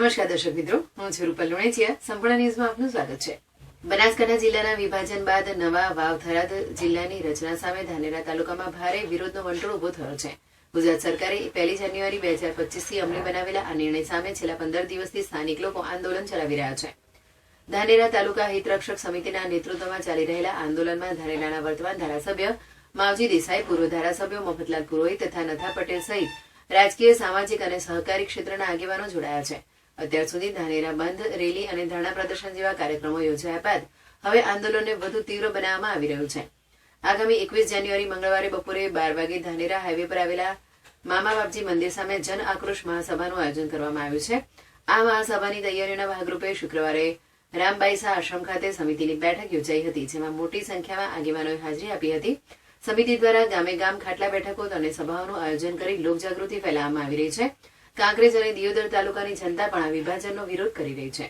નમસ્કાર દર્શક મિત્રો, હું છું રૂપલ લુણેચિયા સંપૂર્ણ ન્યૂઝમાં આપનું સ્વાગત છે. બનાસકાંઠા જિલ્લાના વિભાજન બાદ નવા વાવ થરાદ જિલ્લાની રચના સામે ધાનેરા તાલુકામાં ભારે વિરોધનો વંટોળ ઊભો થયો છે. ગુજરાત સરકારે પહેલી જાન્યુઆરી બે હજાર પચીસથી અમલી બનાવેલા આ નિર્ણય સામે છેલ્લા પંદર દિવસથી સ્થાનિક લોકો આંદોલન ચલાવી રહ્યા છે. ધાનેરા તાલુકા હિતરક્ષક સમિતિના નેતૃત્વમાં ચાલી રહેલા આંદોલનમાં ધાનેરાના વર્તમાન ધારાસભ્ય માવજી દેસાઈ, પૂર્વ ધારાસભ્યો મફતલાલ પુરોહિત તથા નથા પટેલ સહિત રાજકીય, સામાજિક અને સહકારી ક્ષેત્રના આગેવાનો જોડાયા છે. અત્યાર સુધી ધાનેરા બંધ, રેલી અને ધરણા પ્રદર્શન જેવા કાર્યક્રમો યોજાયા બાદ હવે આંદોલનને વધુ તીવ્ર બનાવવામાં આવી રહ્યું છે. આગામી એકવીસ જાન્યુઆરી મંગળવારે બપોરે બાર વાગે ધાનેરા હાઈવે પર આવેલા મામા બાપજી મંદિર સામે જન આક્રોશ મહાસભાનું આયોજન કરવામાં આવ્યું છે. આ મહાસભાની તૈયારીઓના ભાગરૂપે શુક્રવારે રામબાઈસા આશ્રમ ખાતે સમિતિની બેઠક યોજાઈ હતી, જેમાં મોટી સંખ્યામાં આગેવાનોએ હાજરી આપી હતી. સમિતિ દ્વારા ગામે ગામ ખાટલા બેઠકો અને સભાઓનું આયોજન કરી લોકજાગૃતિ ફેલાવવામાં આવી રહી છે. કાંકરેજ અને દિયોદર તાલુકાની જનતા પણ આ વિભાજનનો વિરોધ કરી રહી છે.